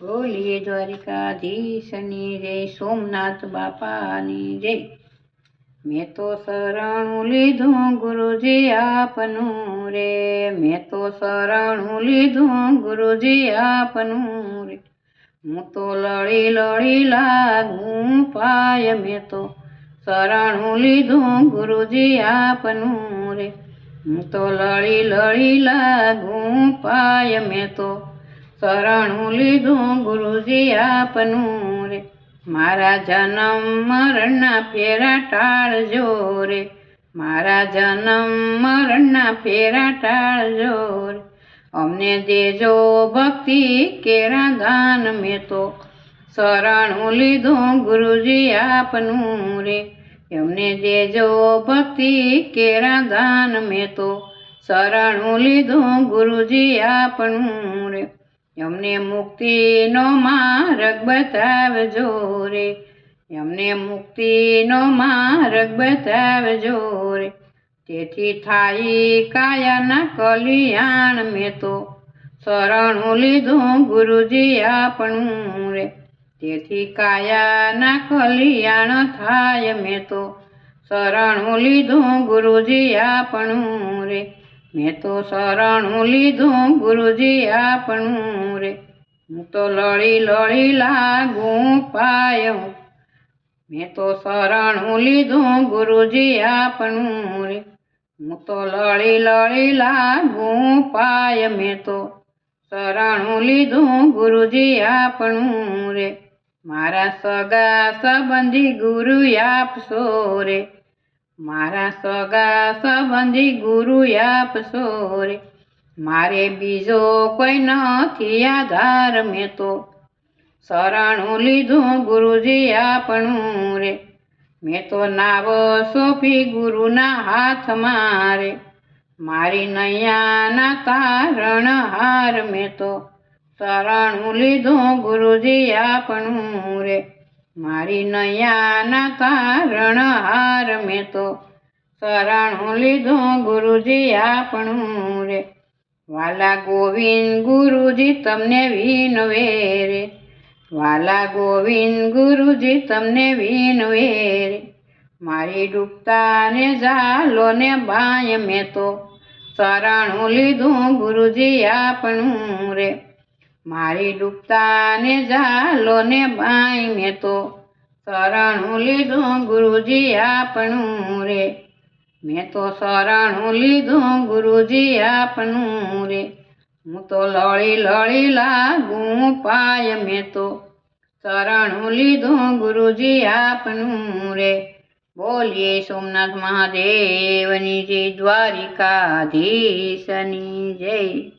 બોલીએ દ્વારિકાધીશની જય, સોમનાથ બાપાની જય. મેં તો શરણું લીધું ગુરુજી આપનું રે. મેં તો શરણું લીધું ગુરુજી આપનું રે. હું તો લડી લડી લાગું પાય. મેં તો શરણું લીધું ગુરુજી આપનું રે. હું તો લડી લડી લાગું પાય. મેં તો શરણું લીધું ગુરુજી આપનું રે. મારા જન્મ મરણના ફેરા ટાળજો રે મારા જન્મ મરણના ફેરા ટાળજો રે અમને દેજો ભક્તિ કેરા દાન મેં તો શરણું લીધું ગુરુજી આપનું રે. એમને દેજો ભક્તિ કેરા દાન મેં તો શરણું લીધું ગુરુજી આપનું રે. એમને મુક્તિનો માર્ગ બતાવજો રે. એમને મુક્તિનો માર્ગ બતાવજો રે. તેથી થાય કાયાના કલ્યાણ મેં તો શરણું લીધું ગુરુજી આપણું રે. તેથી કાયાના કલ્યાણ થાય મેં તો શરણું લીધું ગુરુજી આપણું રે. મેં તો શરણું લીધું ગુરુજી આપણું રે. હું તો લળી લળી લાગું પાય. મેં તો શરણું લીધું ગુરુજી આપણું રે. હું તો લળી લળી લાગું પાય. મેં તો શરણું લીધું ગુરુજી આપણું રે. મારા સગા સંબંધી ગુરુ આપશો રે. મારા સગા સંબંધી ગુરુ આપશો રે મારે બીજો કોઈ નથી આધાર મેં તો શરણું લીધું ગુરુજી આપણું રે. મેં તો નાવ સોંપી ગુરુના હાથમાં રે મારી નૈયાના તારણ હાર મેં તો શરણું લીધું ગુરુજી આપણું રે. મારી નયાના કારણ હાર મેં તો શરણું લીધું ગુરુજી આપણું રે. વાલા ગોવિંદ ગુરુજી તમને વિનવે રે વાલા ગોવિંદ ગુરુજી તમને વિનવે રે મારી ડૂબતાને જાલો ને બાય મેં તો શરણું લીધું ગુરુજી આપણું રે. મારી ડૂબતા ને જાલો ને બાઈ મેં તો શરણું લીધું ગુરુજી આપણું રે. મેં તો શરણું લીધું ગુરુજી આપણું રે. હું તો લળી લળી લાગું પાય મેં તો શરણું લીધું ગુરુજી આપનું રે. બોલીએ સોમનાથ મહાદેવની જય દ્વારિકાધીશની જય.